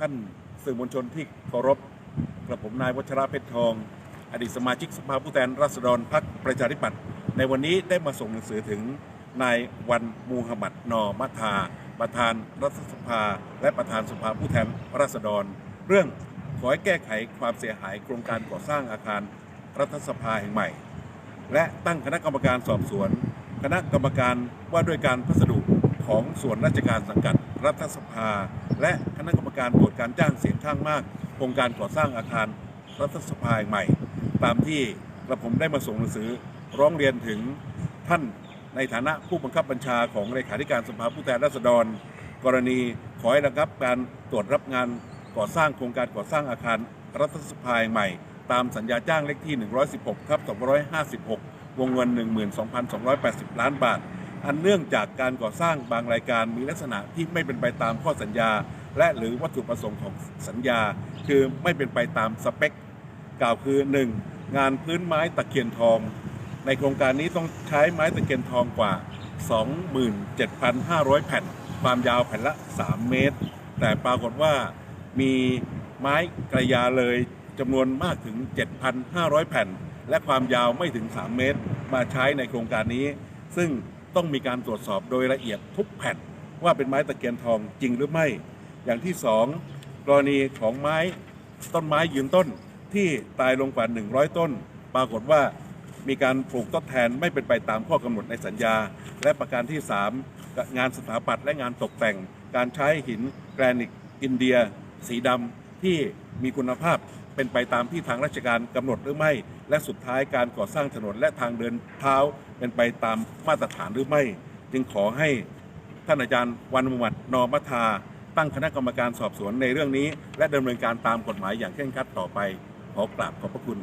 ท่านสื่อมวลชนที่เคารพกระผมนายวัชระเพชรทอง อดีตสมาชิกสภาผู้แทนราษฎรพรรคประชาธิปัตย์ในวันนี้ได้มาส่งหนังสือถึงนายวันมูฮัมหมัดนอมัทา ประธานรัฐสภา และประธานสภาผู้แทนราษฎร เรื่องขอให้แก้ไขความเสียหายโครงการก่อสร้างอาคารรัฐสภาแห่งใหม่ และตั้งคณะกรรมการสอบสวน คณะกรรมการว่าด้วยการพัสดุ ของส่วนราชการสังกัดรัฐสภา และคณะกรรมการตรวจการจ้างเสียงข้างมากโครงการก่อสร้างอาคารรัฐสภาใหม่ ตามที่กระผมได้มาส่งหนังสือร้องเรียนถึงท่านในฐานะผู้บังคับบัญชาของเลขาธิการสภาผู้แทนราษฎร กรณีขอให้ระงับการตรวจรับงานก่อสร้างโครงการก่อสร้างอาคารรัฐสภาใหม่ ตามสัญญาจ้างเลขที่ 116ครับ256 วงเงิน 12,280 ล้านบาท อันเนื่องจากการก่อสร้างบางรายการมีลักษณะที่ไม่เป็นไปตามข้อสัญญา และหรือวัตถุประสงค์ของสัญญา คือไม่เป็นไปตามสเปค กล่าวคือ 1. งานพื้นไม้ตะเคียนทอง ในโครงการนี้ต้องใช้ไม้ตะเคียนทองกว่า 27,500 แผ่น ความยาวแผ่นละ 3 เมตร แต่ปรากฏว่ามีไม้กระยาเลยจำนวนมากถึง 7,500 แผ่น และความยาวไม่ถึง 3 เมตร มาใช้ในโครงการนี้ ซึ่ง ต้องมีการตรวจสอบโดยละเอียดทุกแผ่นว่าเป็นไม้ตะเคียนทองจริงหรือไม่ อย่างที่สองกรณีของไม้ต้นไม้ยืนต้นที่ตายลงกว่า 100 ต้น ปรากฏว่ามีการปลูกทดแทนไม่เป็นไปตามข้อกำหนดในสัญญา และประการที่ 3 งานสถาปัตย์และงานตกแต่ง การใช้หินแกรนิตอินเดีย สีดำที่มีคุณภาพ เป็นไปตามที่ทางราชการกำหนดหรือไม่ และสุดท้ายการก่อสร้างถนนและทางเดินเท้าเป็นไปตามมาตรฐานหรือไม่ จึงขอให้ท่านอาจารย์วันมุฮัมมัดนอมัทา ตั้งคณะกรรมการสอบสวนในเรื่องนี้ และดำเนินการตามกฎหมายอย่างเคร่งครัดต่อไป ขอกราบขอบพระคุณ